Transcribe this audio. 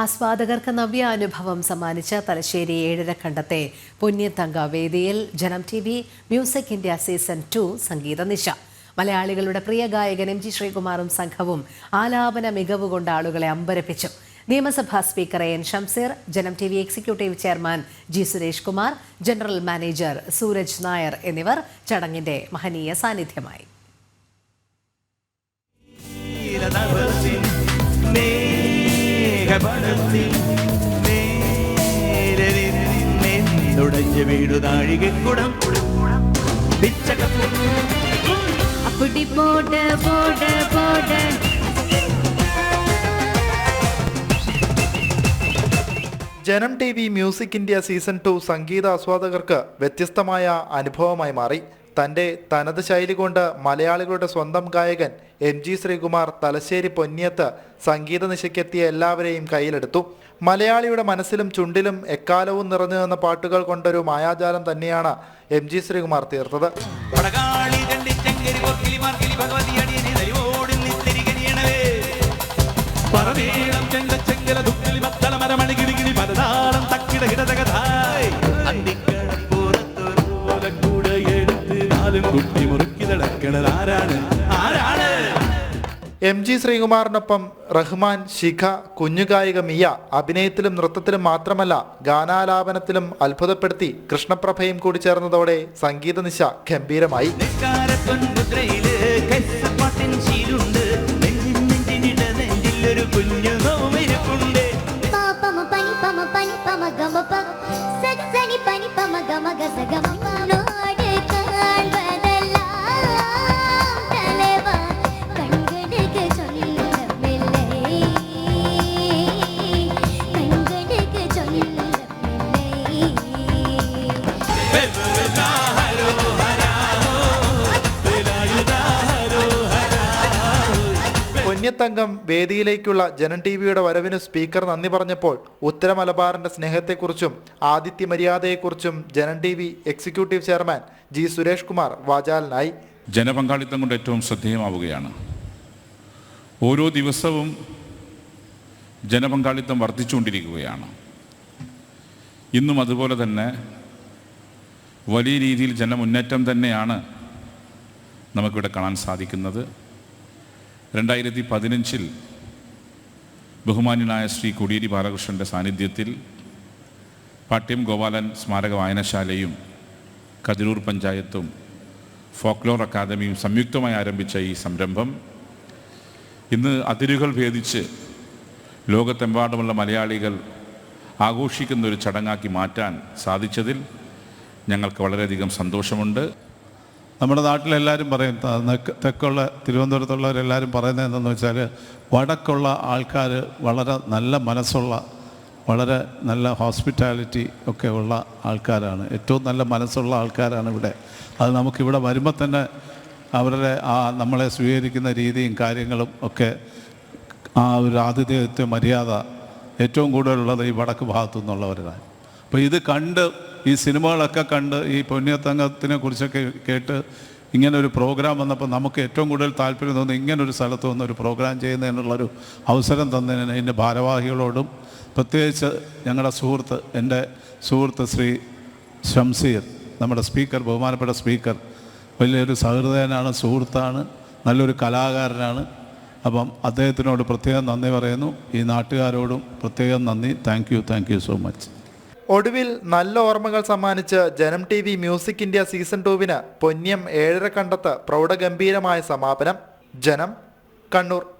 ആസ്വാദകർക്ക് നവ്യാനുഭവം സമ്മാനിച്ച തലശ്ശേരി ഏഴരക്കണ്ടത്തെ പുണ്യത്തങ്ക വേദിയിൽ Janam T V music India season two സംഗീത നിശ. മലയാളികളുടെ പ്രിയ ഗായകൻ എം ജി ശ്രീകുമാറും സംഘവും ആലാപന മികവ് കൊണ്ട് ആളുകളെ അമ്പരപ്പിച്ചു. നിയമസഭാ speaker N Shamseer Janam T V executive chairman G Suresh Kumar general manager Sooraj Nair എന്നിവർ ചടങ്ങിന്റെ മഹനീയ സാന്നിധ്യമായി. മേഘപടത്തിൽ നേരനുടഞ്ഞ വീടു നാഴികക്കുടം പിച്ചകപ്പും அப்படி போட போட போட Janam T V music India season two സംഗീത ആസ്വാദകർക്ക് വ്യത്യസ്തമായ അനുഭവമായി മാറി തന്റെ തനത് ശൈലി കൊണ്ട് മലയാളികളുടെ സ്വന്തം ഗായകൻ എം ജി ശ്രീകുമാർ തലശ്ശേരി പൊന്നിയത്ത് സംഗീത നിശയ്ക്കെത്തിയ എല്ലാവരെയും കയ്യിലെടുത്തു. മലയാളിയുടെ മനസ്സിലും ചുണ്ടിലും എക്കാലവും നിറഞ്ഞു നിന്ന പാട്ടുകൾ കൊണ്ടൊരു മായാജാലം തന്നെയാണ് എം ജി ശ്രീകുമാർ തീർത്തത്. നാലും കുട്ടി മുറുക്കി നടക്കണത് ആരാണ്? ആരാണ്? എം ജി ശ്രീകുമാറിനൊപ്പം റഹ്മാൻ ശിഖ കുഞ്ഞുകായിക മിയ അഭിനയത്തിലും നൃത്തത്തിലും മാത്രമല്ല ഗാനാലാപനത്തിലും അത്ഭുതപ്പെടുത്തി കൃഷ്ണപ്രഭയും കൂടി ചേർന്നതോടെ സംഗീത നിശ ഗംഭീരമായി. നെഞ്ചിലൊരു കുഞ്ഞു പൊന്യത്തങ്കം വേദിയിലേക്കുള്ള ജനൻ ടി വിയുടെ വരവിന് സ്പീക്കർ നന്ദി പറഞ്ഞപ്പോൾ ഉത്തര മലബാറിന്റെ സ്നേഹത്തെക്കുറിച്ചും ആദിത്യ മര്യാദയെക്കുറിച്ചും Janam T V executive chairman G Suresh Kumar വാചാലനായി. ജനപങ്കാളിത്തം കൊണ്ട് ഏറ്റവും ശ്രദ്ധേയമാവുകയാണ്. ഓരോ ദിവസവും ജനപങ്കാളിത്തം വർദ്ധിച്ചുകൊണ്ടിരിക്കുകയാണ്. ഇന്നും അതുപോലെ തന്നെ വലിയ രീതിയിൽ ജനമുന്നേറ്റം തന്നെയാണ് നമുക്കിവിടെ കാണാൻ സാധിക്കുന്നത്. രണ്ടായിരത്തി പതിനഞ്ചിൽ ബഹുമാന്യനായ ശ്രീ കോടിയേരി ബാലകൃഷ്ണന്റെ സാന്നിധ്യത്തിൽ പാട്യം ഗോപാലൻ സ്മാരക വായനശാലയും കതിരൂർ പഞ്ചായത്തും ഫോക്ലോർ അക്കാദമിയും സംയുക്തമായി ആരംഭിച്ച ഈ സംരംഭം ഇന്ന് അതിരുകൾ ഭേദിച്ച് ലോകത്തെമ്പാടുമുള്ള മലയാളികൾ ആഘോഷിക്കുന്ന ഒരു ചടങ്ങാക്കി മാറ്റാൻ സാധിച്ചതിൽ ഞങ്ങൾക്ക് വളരെയധികം സന്തോഷമുണ്ട്. നമ്മുടെ നാട്ടിലെല്ലാവരും പറയും തെക്കുള്ള തിരുവനന്തപുരത്തുള്ളവരെല്ലാവരും പറയുന്നത് എന്തെന്ന് വെച്ചാൽ വടക്കുള്ള ആൾക്കാർ വളരെ നല്ല മനസ്സുള്ള വളരെ നല്ല ഹോസ്പിറ്റാലിറ്റി ഒക്കെ ഉള്ള ആൾക്കാരാണ്. ഏറ്റവും നല്ല മനസ്സുള്ള ആൾക്കാരാണ് ഇവിടെ. അത് നമുക്കിവിടെ വരുമ്പോൾ തന്നെ അവരുടെ ആ നമ്മളെ സ്വീകരിക്കുന്ന രീതിയും കാര്യങ്ങളും ഒക്കെ ആ ഒരു ആതിഥേയത്വ മര്യാദ ഏറ്റവും കൂടുതലുള്ളത് ഈ വടക്ക് ഭാഗത്തു നിന്നുള്ളവരാണ് അപ്പോൾ ഇത് കണ്ട് ഈ സിനിമകളൊക്കെ കണ്ട് ഈ പൊന്നിയത്തങ്കത്തിനെ കുറിച്ചൊക്കെ കേട്ട് ഇങ്ങനെ ഒരു പ്രോഗ്രാം വന്നപ്പോൾ നമുക്ക് ഏറ്റവും കൂടുതൽ താല്പര്യം തോന്നുന്നു ഇങ്ങനൊരു സ്ഥലത്ത് വന്ന് ഒരു പ്രോഗ്രാം ചെയ്യുന്നതിനുള്ളൊരു അവസരം തന്നതിന് എന്റെ ഭാരവാഹികളോടും പ്രത്യേകിച്ച് ഞങ്ങളുടെ സുഹൃത്ത് എന്റെ സുഹൃത്ത് ശ്രീ ഷംസീർ നമ്മുടെ സ്പീക്കർ ബഹുമാനപ്പെട്ട സ്പീക്കർ വലിയൊരു സഹൃദയനാണ് സുഹൃത്താണ് നല്ലൊരു കലാകാരനാണ്. അപ്പം അദ്ദേഹത്തിനോട് പ്രത്യേകം നന്ദി പറയുന്നു. ഈ നാട്ടുകാരോടും പ്രത്യേകം നന്ദി. Thank you thank you so much. ഒടുവിൽ നല്ല ഓർമ്മകൾ സമ്മാനിച്ച് Janam T V music India season ടൂവിന് Ponniyam ഏഴര കണ്ടത്ത് പ്രൗഢഗംഭീരമായ സമാപനം. ജനം കണ്ണൂർ.